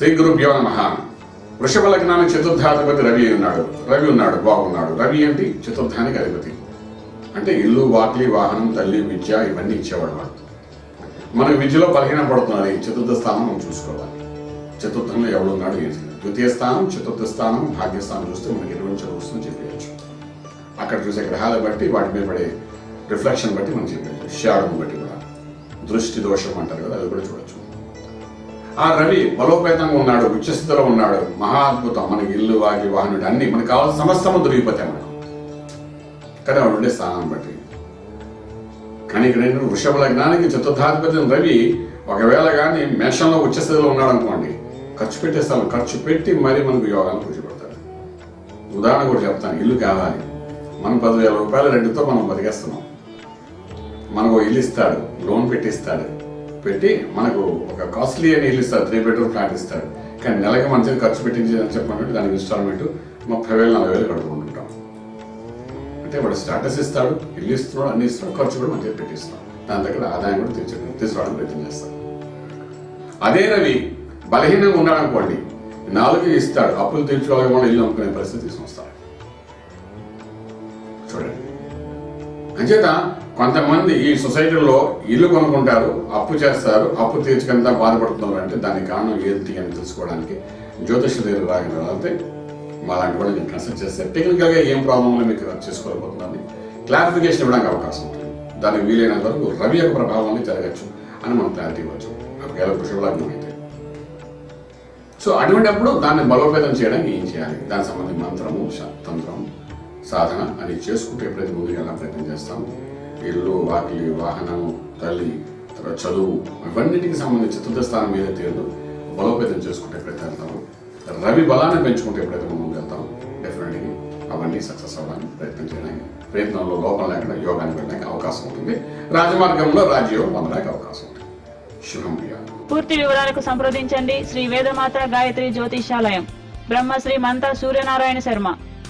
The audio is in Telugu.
శ్రీ గురుభ్యో నమ. వృషభ లగ్నానికి చతుర్థాధిపతి రవి ఉన్నాడు. రవి ఉన్నాడు బాగున్నాడు. రవి ఏంటి చతుర్థానికి అధిపతి. అంటే ఇల్లు వాకిలి వాహనం తల్లి విద్య ఇవన్నీ ఇచ్చేవాడు వాడు. మనకు విద్యలో బలహీన పడుతున్నది చతుర్థ స్థానం మనం చూసుకోవాలి. చతుర్థంలో ఎవడున్నాడు ఏంటి ద్వితీయ స్థానం చతుర్థ స్థానం భాగ్యస్థానం చూస్తే మనకి ఎటువంటి చదువు చెప్పేయచ్చు. అక్కడ చూసే గ్రహాలు బట్టి వాటి మీద పడే రిఫ్లెక్షన్ బట్టి మనం చెప్పేయచ్చు. షాడను బట్టి కూడా. దృష్టి దోషం అంటారు కదా అది కూడా చూడొచ్చు. ఆ రవి బలోపేతంగా ఉన్నాడు ఉచ్చస్థితిలో ఉన్నాడు. మహా అద్భుతం. మనకి ఇల్లు వాకి వాహనుడు అన్ని మనకు కావాల్సిన సమస్తము దొరికిపోతాయి మనకు. కానీ అవి ఉండే స్థానం బట్టి. కానీ ఇక్కడ ఏంటంటే వృషభ లగ్నానికి చతుర్థాధిపతి రవి ఒకవేళ కానీ మేషంలో ఉచ్చస్థితిలో ఉన్నాడు అనుకోండి ఖర్చు పెట్టేస్తాను ఖర్చు పెట్టి మరీ మనకు యోగాలు కూర్చోబెడతారు ఉదాహరణ కూడా చెప్తాను. ఇల్లు కావాలి. మనం పదివేల రూపాయల రెండుతో మనం బతికేస్తున్నాం. మనకు ఇల్లు ఇస్తాడు. లోన్ పెట్టిస్తాడు పెట్టి మనకు ఒక కాస్ట్లీ అని ఇల్లు ఇస్తాడు త్రీ బెడ్రూమ్ ఫ్లాట్ ఇస్తాడు. కానీ నెలకి మంచిగా ఖర్చు పెట్టించి అని చెప్పమంటే దానికి ఇన్స్టాల్మెంట్ ముప్పై వేలు నలభై వేలు కడుకుంటుంటాం అంటే వాడు స్టాటస్ ఇస్తాడు ఇల్లు ఇస్తున్నాడు అన్ని ఇస్తున్నాడు ఖర్చు కూడా మంచిగా పెట్టిస్తాం దాని దగ్గర ఆదాయం కూడా తీర్చ తీసుకోవడానికి ప్రయత్నం చేస్తాడు. అదే రవి బలహీనంగా ఉన్నాడు అనుకోండి నాలుగు ఇస్తాడు అప్పులు తీర్చుకోవాలి ఇల్లు అమ్ముకునే పరిస్థితి తీసుకొస్తాడు. చూడండి. అంచేత కొంతమంది ఈ సొసైటీలో ఇల్లు కొనుక్కుంటారు అప్పు చేస్తారు అప్పు తీర్చుకంత బాధపడుతున్నారు అంటే దానికి కారణం ఏంటి అని తెలుసుకోవడానికి జ్యోతిష దగ్గర రాగిన వెళ్తే మా లాంటి వాళ్ళు నేను కన్సల్ట్ చేస్తే టెక్నికల్గా ఏం ప్రాబ్లంలో మీకు చేసుకోలేకపోతుందని క్లారిఫికేషన్ ఇవ్వడానికి అవకాశం ఉంటుంది. దానికి వీలైనంత వరకు రవి యొక్క ప్రభావాన్ని జరగచ్చు అని మనం క్లారిటీ ఇవ్వచ్చు. ఒకవేళ వృషభలగ్నం అయితే. సో అటువంటిప్పుడు దాన్ని బలోపేతం చేయడానికి ఏం చేయాలి? దానికి సంబంధించి మంత్రము శ- తంత్రం సాధన అని చేసుకుంటే ఎప్పుడైతే ముందుకు వెళ్ళాలని ప్రయత్నం చేస్తాము ఇల్లు వాకిలి వాహనము తల్లి చదువు ఇవన్నిటికి సంబంధించి చతుర్థ స్థానం ఏదైతే ఉందో బలోపేతం చేసుకుంటే ఎప్పుడైతే వెళ్తాము రవి బలాన్ని పెంచుకుంటే ఎప్పుడైతే ముందుకు వెళ్తాము డెఫినెట్గా అవన్నీ సక్సెస్ అవ్వడానికి ప్రయత్నం చేయడానికి ప్రయత్నంలో లోపం లేకుండా యోగానికి వెళ్ళడానికి అవకాశం ఉంటుంది. రాజమార్గంలో రాజయోగం పొందడానికి అవకాశం ఉంటుంది. శుభం పూర్తి వివరాలకు సంప్రదించండి. Shri Vedamata Gayatri జ్యోతిషాలయం. Brahmashri Manta Suryanarayana Sharma.